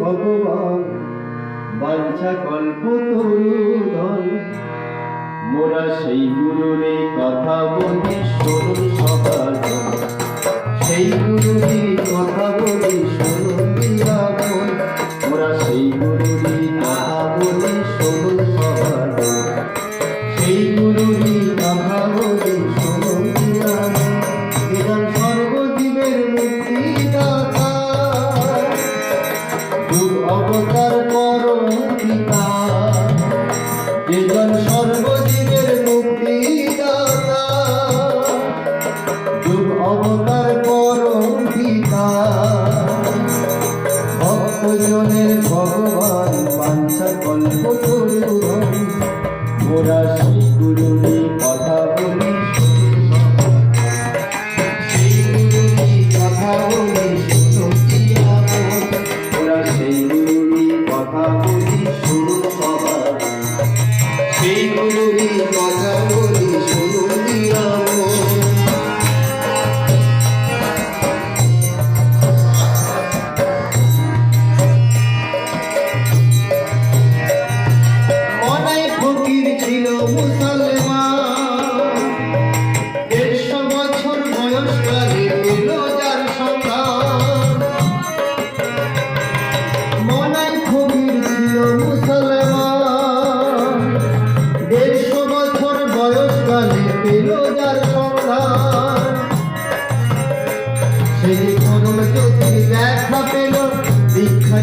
ভগবান, বাঞ্ছা কল্প ধন। মোরা সেই গুরুরে কথা বলি, শোনো সবার সেই গুরুরে কথা বলি, শোনো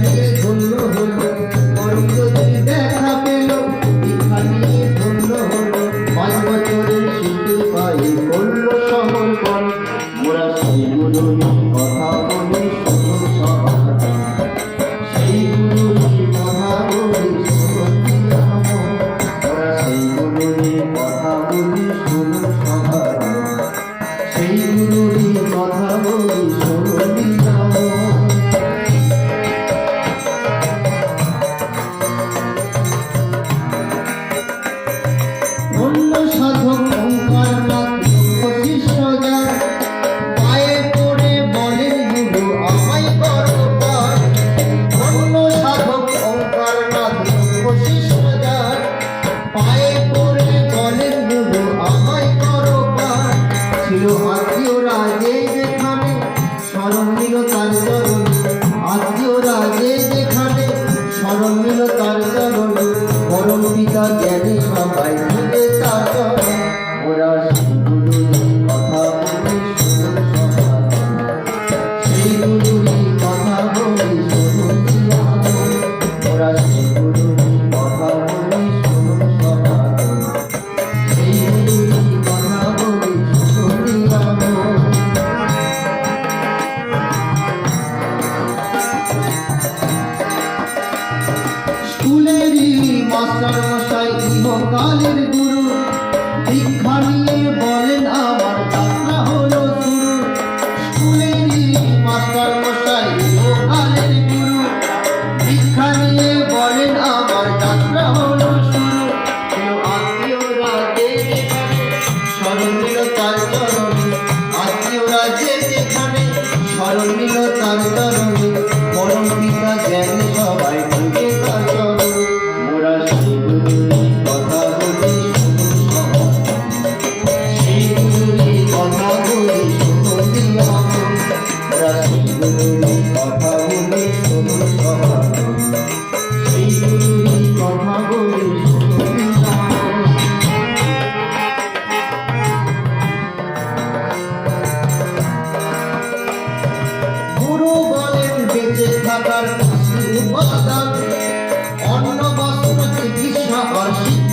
Hare you.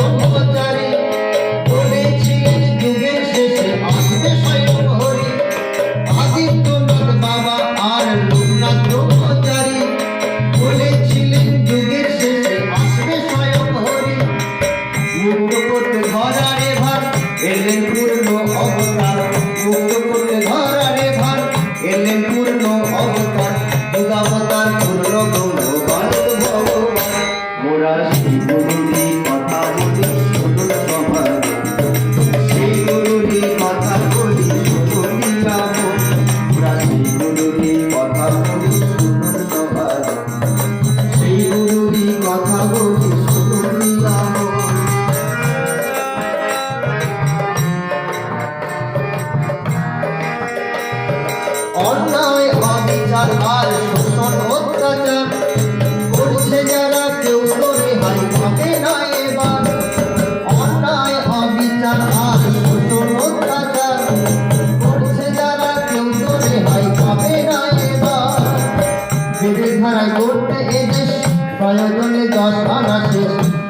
Oh,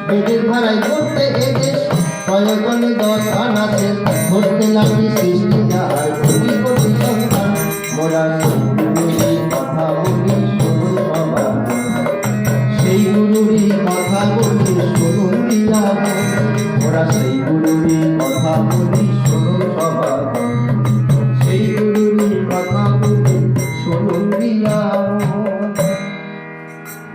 বেদের ভাড়ায় করতে এদের কলে কলে দশ আনাতে ঘটতে লাগি সৃষ্টি সেই গুরুরই কথা বলি শুনুন দিয়া সেই গুরুরই কথা বলি শুনুন